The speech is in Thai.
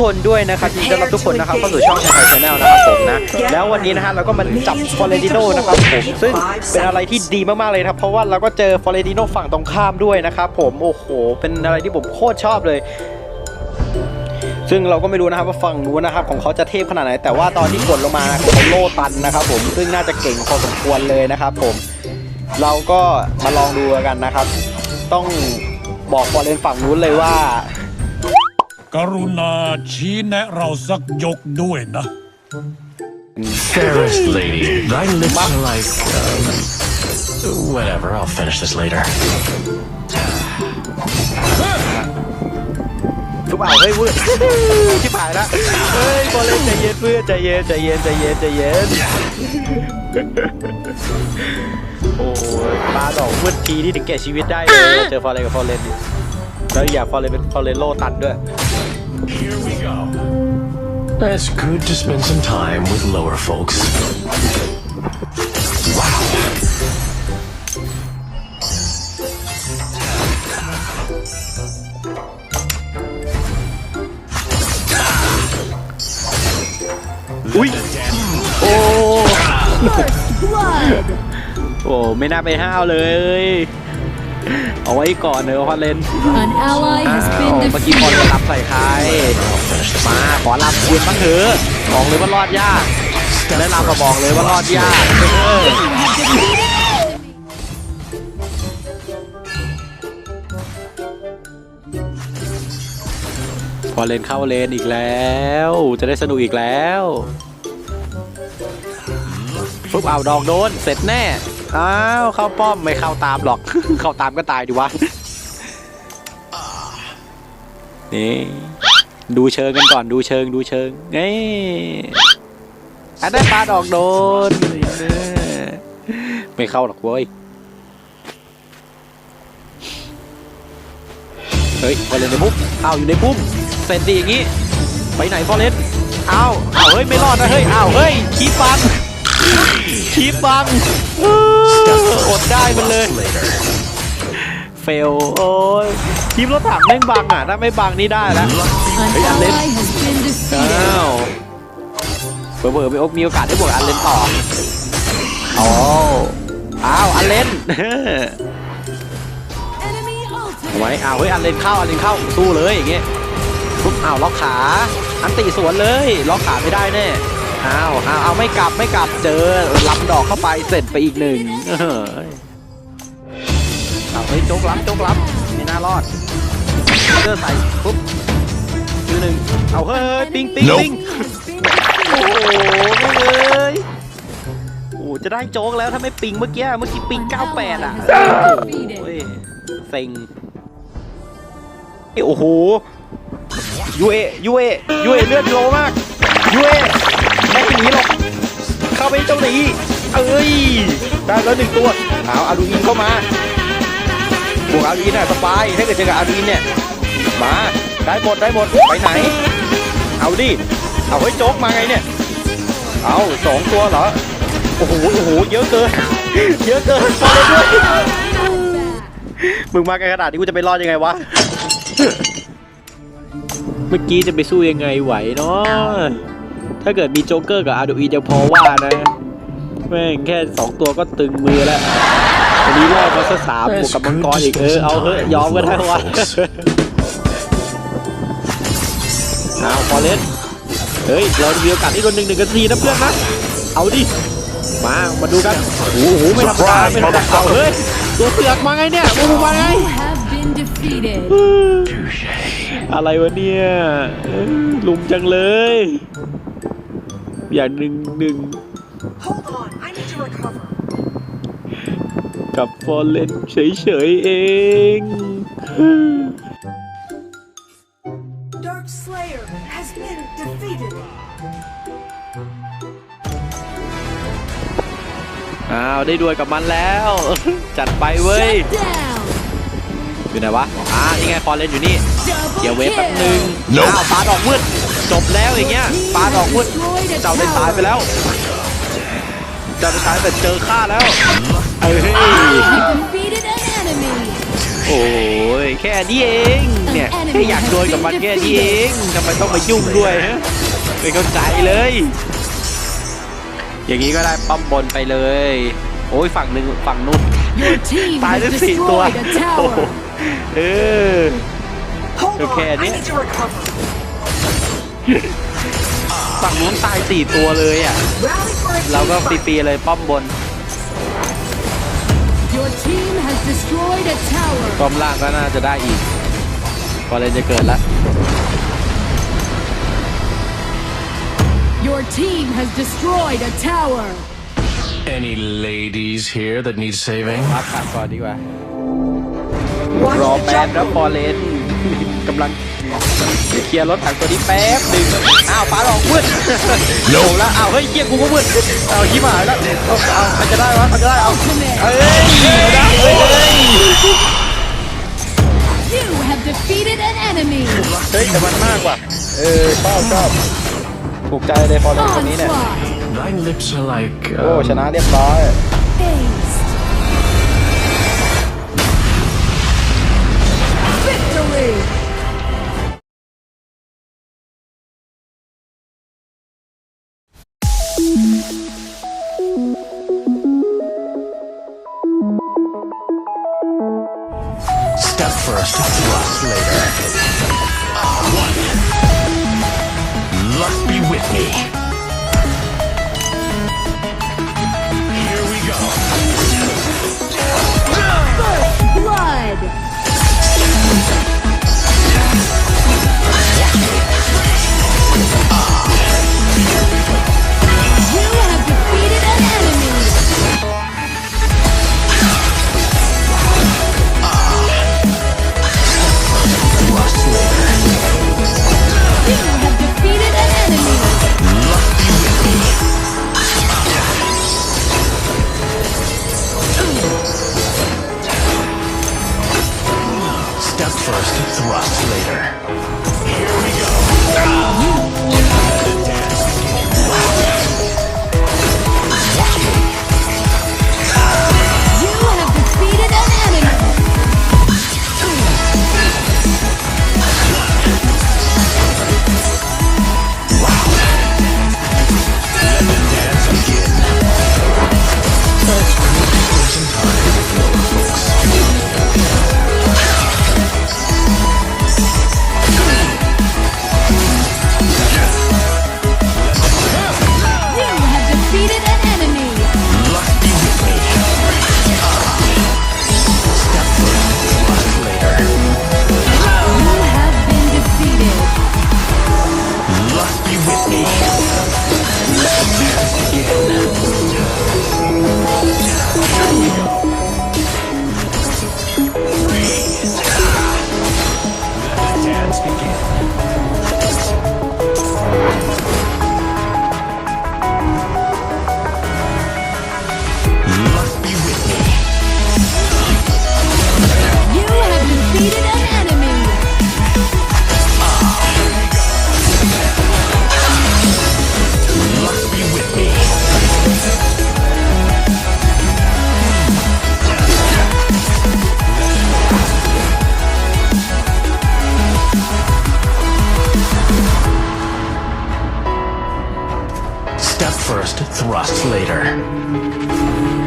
คนด้วยนะครับยินดีต้อนรับทุกคนนะครับเข้าสู่ช่องชายชาแนลนะครับผมนะแล้ววันนี้นะฮะเราก็มาจับฟอเรนติโนนะครับผมซึ่งเป็นอะไรที่ดีมากๆเลยนะครับเพราะว่าเราก็เจอฟอเรนติโนฝั่งตรงข้ามด้วยนะครับผมโอ้โห เป็นอะไรที่ผมโคตรชอบเลยซึ่งเราก็ไม่รู้นะครับว่าฝั่งนู้นนะครับของเขาจะเทพขนาดไหน แต่ว่าตอนที่กดลงมาเขาโล่ตันนะครับผมซึ่งน่าจะเก่งพอสมควรเลยนะครับผมเราก็มาลองดูกันนะครับ ต้องบอกฟอร์เรนฝั่งนู้นเลยว่า กรุณาชี้แนะเราสักยกด้วยนะ Fairest lady, thy lips are like. Um, whatever, I'll finish this later. ทุกอ่าวเฮ้ยเว้ยที่ผ่านละเฮ้ยบอลเล่นใจเย็นเพื่อนใจเย็นใจเย็นใจเย็นใจเย็นโอ้ยปลาดอกมืดทีที่ถึงแก่ชีวิตได้เลยเจอฟอร์เรนกับฟอร์เรนแล้วอยากฟอร์เรนเป็นฟอร์เรนโลตันด้วย Here we go. It's good to spend some time with lower folks. Wow. อุ้ยโอ้ โอ้ไม่น่าไปห้าวเลย เอาไว้ก่อนเนอะฟอร์เรน An ally อ้าว has been เมื่อกี้บอล defeated. จะรับใส่ใคร มาขอรับคุณบ้างเถอะบอกเลยว่ารอดยากและนำมาบอกเลยว่ารอดยากเออ พอเลนเข้าเลนอีกแล้ว จะได้สนุกอีกแล้วปุ๊บเอาดอกโดน เสร็จแน่ อ้าวเข้าป้อมไม่เข้าตามหรอก เข้าตามก็ตายดิวะ นี่ดูเชิงกันก่อนดูเชิงดูเชิงนี่อันได้ปลาดอกโดน ไม่เข้าหรอกเว้ย เฮ้ยฟอเรนในพุ่มอ้าวอยู่ในพุ่มเสร็จดีอย่างงี้ ไปไหนฟอเรนอ้าวอ้าวเฮ้ย ไม่รอดนะเฮ้ยอ้าวเฮ้ยคีบบัง คีบบังเอออดได้มันเลย Later. เฟลโอ้ยทีมรถถังแม่งบังอะถ้าไม่บังนี่ได้แล้ว An Hey, Alan. ally has been อ้า defeated. วเบอร์ๆมีโอกาสได้บวกอันเลนต่ออ๋ออ้าวอันเลน Enemy เอาไว้ ultimate. อ้าวเฮ้ยอันเลนเข้าอันเลนเข้าสู้เลยอย่างเงี้ยปุ๊บอ้าวล็อกขา อันตีสวนเลยล็อกขาไม่ได้แน่ อ้าวอ้าวเอาไม่กลับไม่กลับเจอรับดอกเข้าไปเสร็จไปอีกหนึ่งเฮ้ยเอาเฮ้ยโจกรับโจกรับไม่น่ารอดเจอใส่ปุ๊บคือหนึ่งเอาเฮ้ยปิงปิงปิงโอ้โหไม่เลยโอ้โหจะได้โจ๊กแล้วถ้าไม่ปิงเมื่อกี้เมื่อกี้ปิง 98 อะโอ้ยเซ็งเอ้ยโอ้โหยูเอยูเอยูเอเลือดโลมากยูเอ ไม่หนีหรอกเข้าไปเจ้าหนีเอ้ยได้แล้วหนึ่งตัวเอาอารูอินเข้ามาบวกอารูอินอะสบายถ้าเกิดเจอกับอารูอินเนี่ยมาได้หมดได้หมดไปไหน เอาดิเอาเฮ้ยโจ๊กมาไงเนี่ยเอาสองตัวเหรอโอ้โหโอ้โหเยอะเกินเยอะเกินพอเลยด้วยมึงมากันขนาดนี้กูจะไปรอดยังไงวะเมื่อกี้จะไปสู้ยังไงไหวเนาะ ถ้าเกิดมีโจ๊กเกอร์กับอาร์ดูอีจะพอว่านะ แม่งแค่สองตัวก็ตึงมือแล้ววันนี้รอดมาสักสามบวกกับมังกรอีกเออเอาเถอะยอมก็ได้วะเอาพอเล่นเฮ้ย เรามีโอกาสที่โดนหนึ่งหนึ่งกันทีนะเพื่อนนะ เอาดิ มา มาดูกัน โอ้โห ไม่ธรรมดาไม่ธรรมดาเอาเฮ้ย ตัวเสือกมาไงเนี่ยมึงมาไง You have been defeated. อะไรวะเนี่ยเอ้ยลุมจังเลย อย่างหนึ่งหนึ่ง Hold on, I need to recover. กับฟอร์เรนเฉยๆเอง Dark Slayer has been defeated. อ้าวได้ด้วยกับมันแล้ว จัดไปเว้ย Shut down. อยู่ไหนวะ อ่านี่ไงฟอร์เรนอยู่นี่ Double เดี๋ยวเวฟแป๊บนึง kill. อ้าวปลาดอกมืดจบแล้วอย่างเงี้ยปลาดอกมืดเจ้าได้ตายไปแล้วเจ้าได้ตายแต่เจอข้าแล้วเอ้ย You defeated an enemy. โอ้ยแค่นี้เองเนี่ยแค่อยากโดนกับมันแค่นี้เองทำไมต้องมายุ่งด้วยฮะไม่เข้าใจเลย อย่างนี้ก็ได้ป้อมบนไปเลย โอ้ยฝั่งหนึ่งฝั่งนู้น Your team ตาย has ทั้งสี่ตัว destroyed a โอ้โห tower. เออ Hold Okay, on, I yeah. need to recover. ฝั่งนู้นตายสี่ตัวเลยอะ Rally for a เราก็ team ฟ fight. รีๆเลยป้อมบน Your team has destroyed a tower. ป้อมล่างก็น่าจะได้อีกพอเลยจะเกิดละ Your team has destroyed a tower. Any ladies here that need saving? พักขาก่อนดีกว่า Watch รอ the แป๊บแล้ว jungle. พอเลน กำลังเคลียร์รถถังตัวนี้แป๊บหนึ่งอ้าวปาหลอกมืดโยงแล้วอ้าวเฮ้ยเกียร์กูก็มืดอ้าวยิ้มหายแล้วเอาเอามันจะได้วะมันจะได้เอาเอ้ยไม่ได้เฮ้ยเฮ้ย You have defeated an enemy. เฮ้ยแต่มันมากกว่าเออชอบชอบถูกใจเลยพอเลนคนนี้เนี่ย Onslaught. Thy lips are like. โอ้ um, ชนะเรียบร้อย Aced. First, thrust later. Luck be with me. thrust later.